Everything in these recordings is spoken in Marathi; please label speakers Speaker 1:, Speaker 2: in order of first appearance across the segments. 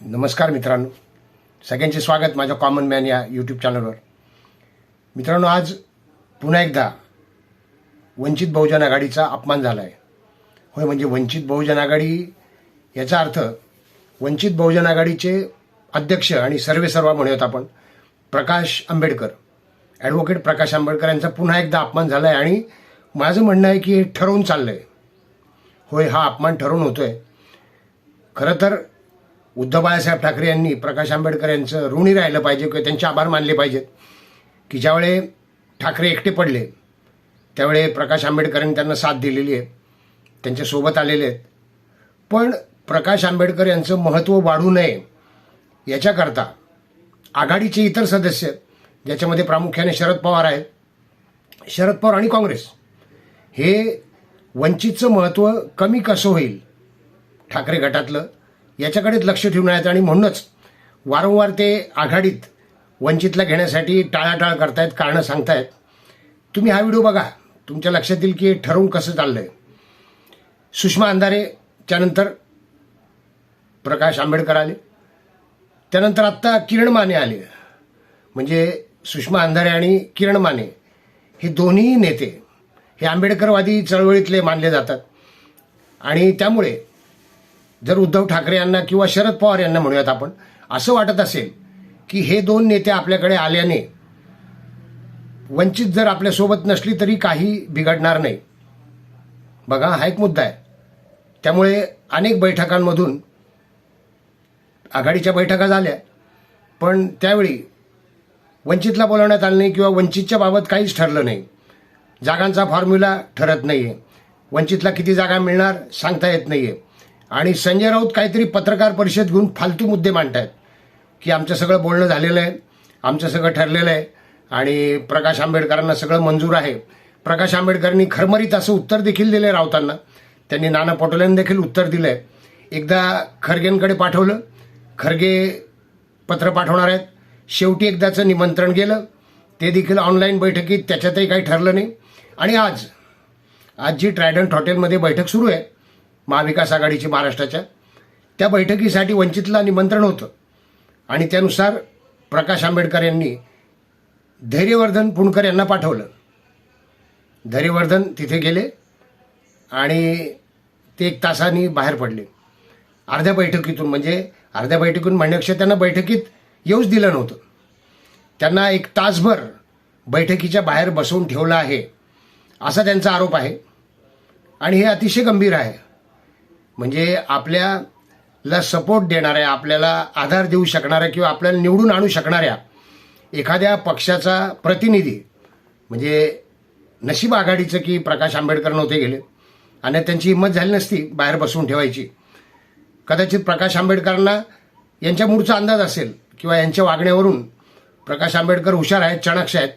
Speaker 1: नमस्कार मित्रांनो. सगळ्यांचे स्वागत माझ्या कॉमन मॅन या यूट्यूब चॅनलवर मित्रांनो आज पुन्हा एकदा वंचित बहुजन आघाडीचा अपमान झाला आहे होय म्हणजे वंचित बहुजन आघाडी याचा अर्थ वंचित बहुजन आघाडीचे अध्यक्ष आणि सर्वेसर्वा म्हणूयात आपण प्रकाश आंबेडकर. ॲडव्होकेट प्रकाश आंबेडकर यांचा पुन्हा एकदा अपमान झाला आहे आणि माझं म्हणणं आहे की हे ठरवून चाललं आहे होय हा अपमान ठरवून होतोय. खरं तर उद्धव बाळासाहेब ठाकरे यांनी प्रकाश आंबेडकर यांचं ऋणी राहिलं पाहिजे किंवा त्यांचे आभार मानले पाहिजेत. की ज्यावेळे ठाकरे एकटे पडले त्यावेळे प्रकाश आंबेडकरांनी त्यांना साथ दिलेली आहे त्यांच्यासोबत आलेले आहेत. पण प्रकाश आंबेडकर यांचं महत्त्व वाढू नये याच्याकरता आघाडीचे इतर सदस्य ज्याच्यामध्ये प्रामुख्याने शरद पवार आहेत शरद पवार आणि काँग्रेस हे वंचितचं महत्त्व कमी कसं होईल? ठाकरे गटातलं याच्याकडेच लक्ष ठेवून आहेत आणि म्हणूनच वारंवार ते आघाडीत वंचितला घेण्यासाठी टाळाटाळ करतायत कारणं सांगतायत. तुम्ही हा व्हिडिओ बघा. तुमच्या लक्षात येईल की हे ठरवून कसं चाललं आहे सुषमा अंधारे त्यानंतर प्रकाश आंबेडकर आले. त्यानंतर आत्ता किरण माने आले. म्हणजे सुषमा अंधारे आणि किरण माने हे दोन्ही नेते हे आंबेडकरवादी चळवळीतले मानले जातात. आणि त्यामुळे जर उद्धव ठाकरे यांना किंवा शरद पवार यांना म्हणूयात आपण असं वाटत असेल की हे दोन नेते आपल्याकडे आल्याने वंचित जर आपल्यासोबत नसली तरी काही बिघडणार नाही. बघा हा एक मुद्दा आहे. त्यामुळे अनेक बैठकांमधून आघाडीच्या बैठका झाल्या पण त्यावेळी वंचितला बोलवण्यात आलं नाही किंवा वंचितच्या बाबत काहीच ठरलं नाही. जागांचा फॉर्म्युला ठरत नाही आहे वंचितला किती जागा मिळणार सांगता येत नाही आहे आणि संजय राऊत काहीतरी पत्रकार परिषद घेऊन फालतू मुद्दे मांडतायत. की आमचं सगळं बोलणं झालेलं आहे आमचं सगळं ठरलेलं आहे आणि प्रकाश आंबेडकरांना सगळं मंजूर आहे. प्रकाश आंबेडकरांनी खरमरीत असं उत्तर देखील दिलं राऊतांना. त्यांनी नाना पटोलेंनी देखील उत्तर दिलं आहे एकदा खरगेंकडे पाठवलं खरगे पत्र पाठवणार आहेत. शेवटी एकदाचं निमंत्रण गेलं. ते देखील ऑनलाईन बैठकीत त्याच्यातही काही ठरलं नाही. आणि आज आज जी ट्रायडंट हॉटेलमध्ये बैठक सुरू आहे महाविकास आघाडीची महाराष्ट्राच्या त्या बैठकीसाठी वंचितला निमंत्रण होतं. आणि त्यानुसार प्रकाश आंबेडकर यांनी धैर्यवर्धन पुणकर यांना पाठवलं. धैर्यवर्धन तिथे गेले आणि ते एक तासाने बाहेर पडले. अर्ध्या बैठकीतून म्हणजे अर्ध्या बैठकीतून म्हणण्यापेक्षा त्यांना बैठकीत येऊच दिलं नव्हतं. त्यांना एक तासभर बैठकीच्या बाहेर बसवून ठेवलं आहे असा त्यांचा आरोप आहे. आणि हे अतिशय गंभीर आहे. म्हणजे आपल्याला सपोर्ट देणाऱ्या आपल्याला आधार देऊ शकणाऱ्या किंवा आपल्याला निवडून आणू शकणाऱ्या एखाद्या पक्षाचा प्रतिनिधी म्हणजे नशीब आघाडीचं की प्रकाश आंबेडकर नव्हते गेले आणि त्यांची हिंमत झाली नसती बाहेर बसवून ठेवायची. कदाचित प्रकाश आंबेडकरांना यांच्या मूळचा अंदाज असेल किंवा यांच्या वागण्यावरून प्रकाश आंबेडकर हुशार आहेत चाणक्य आहेत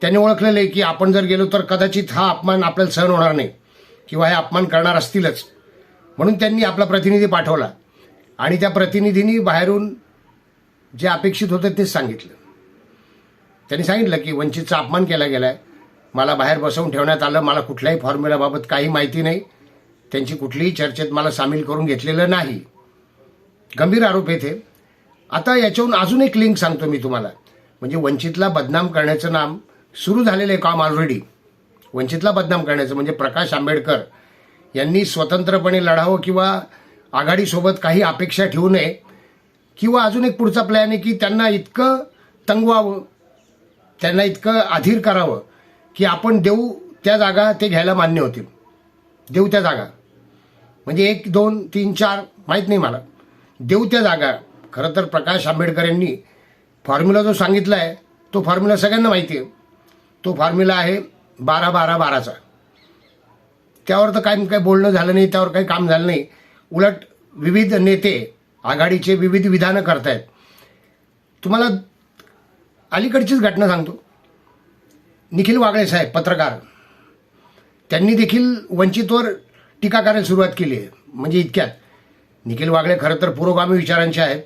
Speaker 1: त्यांनी ओळखलेलं आहे की आपण जर गेलो तर कदाचित हा अपमान आपल्याला सहन होणार नाही किंवा हे अपमान करणार असतीलच. म्हणून त्यांनी आपला प्रतिनिधी पाठवला. आणि त्या प्रतिनिधींनी बाहेरून जे अपेक्षित होतं तेच सांगितलं. त्यांनी सांगितलं की वंचितचा अपमान केला गेला आहे मला बाहेर बसवून ठेवण्यात आलं. मला कुठल्याही फॉर्म्युलाबाबत काही माहिती नाही. त्यांची कुठलीही चर्चेत मला सामील करून घेतलेलं नाही. गंभीर आरोप येथे आता याच्याहून अजून एक लिंक सांगतो मी तुम्हाला. म्हणजे वंचितला बदनाम करण्याचं नाम सुरू झालेलं आहे काम ऑलरेडी वंचितला बदनाम करण्याचं म्हणजे प्रकाश आंबेडकर यांनी स्वतंत्रपणे लढावं किंवा आघाडीसोबत काही अपेक्षा ठेवू नये किंवा अजून एक पुढचा प्लॅन आहे की त्यांना इतकं तंगवावं त्यांना इतकं अधीर करावं की आपण देऊ त्या जागा ते घ्यायला मान्य होतील. देऊ त्या जागा. म्हणजे एक दोन तीन चार माहीत नाही मला. देऊ त्या जागा. खरं तर प्रकाश आंबेडकर यांनी फॉर्म्युला जो सांगितला आहे तो फॉर्म्युला सगळ्यांना माहिती आहे. तो फॉर्म्युला आहे बारा बारा बाराचा. त्यावर तर काय काय बोलणं झालं नाही त्यावर काही काम झालं नाही. उलट विविध नेते आघाडीचे विविध विधानं करतायत. तुम्हाला अलीकडचीच घटना सांगतो. निखिल वागळे साहेब पत्रकार. त्यांनी देखील वंचितवर टीका करायला सुरुवात केली आहे. म्हणजे इतक्यात. निखिल वागळे खरं तर पुरोगामी विचारांचे आहेत.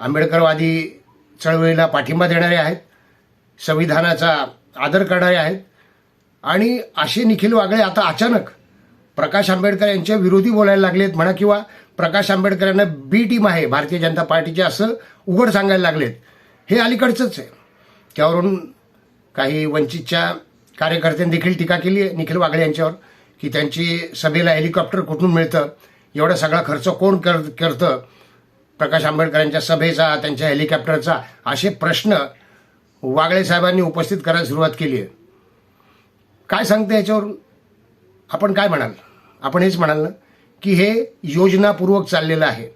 Speaker 1: आंबेडकरवादी चळवळीला पाठिंबा देणारे आहेत. संविधानाचा आदर करणारे आहेत. आणि असे निखिल वागळे आता अचानक प्रकाश आंबेडकर यांच्या विरोधी बोलायला लागलेत म्हणा किंवा प्रकाश आंबेडकर यांना बी टीम आहे भारतीय जनता पार्टीची असं उघड सांगायला लागलेत. हे अलीकडचंच आहे. त्यावरून काही वंचितच्या कार्यकर्त्यांनी देखील टीका केली आहे निखिल वागळे यांच्यावर की त्यांची सभेला हेलिकॉप्टर कुठून मिळतं? एवढा सगळा खर्च कोण कर करतं? प्रकाश आंबेडकरांच्या सभेचा त्यांच्या हेलिकॉप्टरचा असे प्रश्न वागळे साहेबांनी उपस्थित करायला सुरुवात केली आहे. काय सांगते याच्यावरून आपण काय म्हणाल? आपण हेच म्हणाल ना की हे योजनापूर्वक चाललेलं आहे.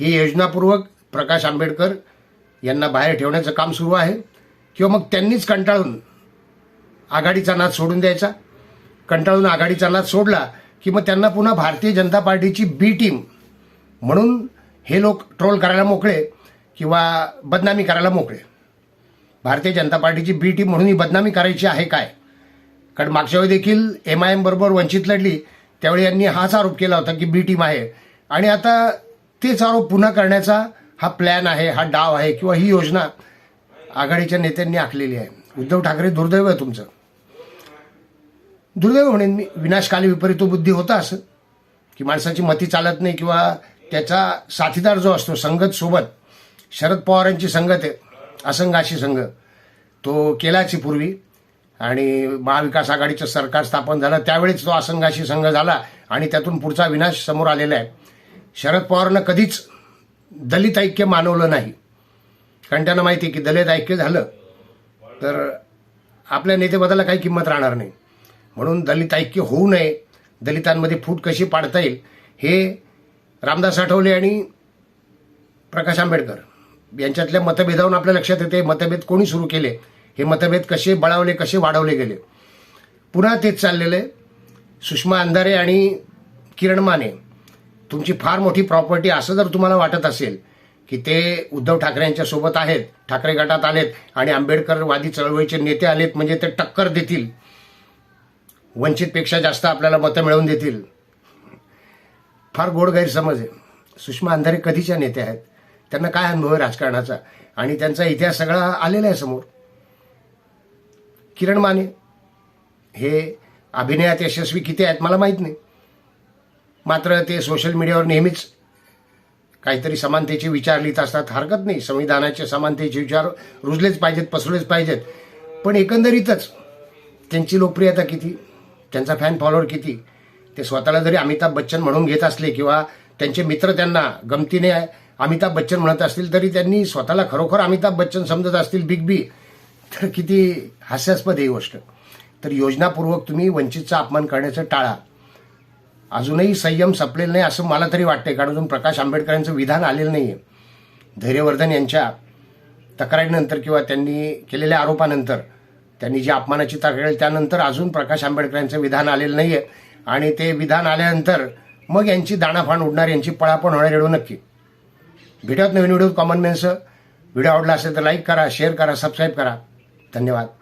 Speaker 1: हे योजनापूर्वक प्रकाश आंबेडकर यांना बाहेर ठेवण्याचं काम सुरू आहे. किंवा मग त्यांनीच कंटाळून आघाडीचा नाद सोडून द्यायचा. कंटाळून आघाडीचा नाद सोडला की मग त्यांना पुन्हा भारतीय जनता पार्टीची बी टीम म्हणून हे लोक ट्रोल करायला मोकळे किंवा बदनामी करायला मोकळे. भारतीय जनता पार्टीची बी टीम म्हणून ही बदनामी करायची आहे काय? कारण मागच्या वेळी देखील एम आय एम बरोबर वंचित लढली. त्यावेळी यांनी हाच आरोप केला होता की बी टीम आहे. आणि आता तेच आरोप पुन्हा करण्याचा हा प्लॅन आहे हा डाव आहे किंवा ही योजना आघाडीच्या नेत्यांनी आखलेली आहे. उद्धव ठाकरे दुर्दैव आहे तुमचं. दुर्दैव म्हणेन मी. विनाशकाली विपरीत बुद्धी होता असं. की माणसाची मती चालत नाही किंवा त्याचा साथीदार जो असतो संगत सोबत शरद पवारांची संगत आहे असंघाशी संघ तो केलाची पूर्वी. आणि महाविकास आघाडीचं सरकार स्थापन झालं त्यावेळेस तो असंघाशी संघ झाला आणि त्यातून पुढचा विनाश समोर आलेला आहे. शरद पवारनं कधीच दलित ऐक्य मानवलं नाही. कारण त्यांना माहिती आहे की दलित ऐक्य झालं तर आपल्या नेतेपदाला काही किंमत राहणार नाही. म्हणून दलित ऐक्य होऊ नये दलितांमध्ये फूट कशी पाडता येईल हे रामदास आठवले आणि प्रकाश आंबेडकर यांच्यातल्या मतभेदावरून आपल्या लक्षात येते मतभेद कोणी सुरू केले? हे मतभेद कसे बळावले कसे वाढवले गेले? पुन्हा तेच चाललेलं आहे. सुषमा अंधारे आणि किरण माने तुमची फार मोठी प्रॉपर्टी असं जर तुम्हाला वाटत असेल की ते उद्धव ठाकरे यांच्या सोबत आहेत ठाकरे गटात आलेत आणि आंबेडकरवादी चळवळीचे नेते आलेत म्हणजे ते टक्कर देतील वंचितपेक्षा जास्त आपल्याला मतं मिळवून देतील फार गोड गैरसमज आहे. सुषमा अंधारे कधीच्या नेते आहेत? त्यांना काय अनुभव आहे राजकारणाचा? आणि त्यांचा इतिहास सगळा आलेला आहे समोर. किरण माने. हे अभिनयात यशस्वी किती आहेत मला माहीत नाही. मात्र ते सोशल मीडियावर नेहमीच काहीतरी समानतेचे विचार लिहित असतात. हरकत नाही. संविधानाचे समानतेचे विचार रुजलेच पाहिजेत पसरलेच पाहिजेत. पण एकंदरीतच त्यांची लोकप्रियता किती त्यांचा फॅन फॉलोअर किती ते स्वतःला जरी अमिताभ बच्चन म्हणून घेत असले किंवा त्यांचे मित्र त्यांना गमतीने अमिताभ बच्चन म्हणत असतील तरी त्यांनी स्वतःला खरोखर अमिताभ बच्चन समजत असतील. बिग बी तर किती हास्यास्पद ही गोष्ट. तर योजनापूर्वक तुम्ही वंचितचा अपमान करण्याचं टाळा. अजूनही संयम संपलेला नाही असं मला तरी वाटतंय कारण अजून प्रकाश आंबेडकरांचं विधान आलेलं नाही आहे धैर्यवर्धन यांच्या तक्रारीनंतर किंवा त्यांनी केलेल्या आरोपानंतर त्यांनी जी अपमानाची तक्रार त्यानंतर अजून प्रकाश आंबेडकरांचं विधान आलेलं नाही आहे आणि ते विधान आल्यानंतर मग यांची दाणाफाण उडणार यांची पळापण होणार एवढं नक्की. भेटत नवीन व्हिडिओ कॉमन मेन्स व्हिडिओ आवडला असेल तर लाईक करा शेअर करा सबस्क्राईब करा. धन्यवाद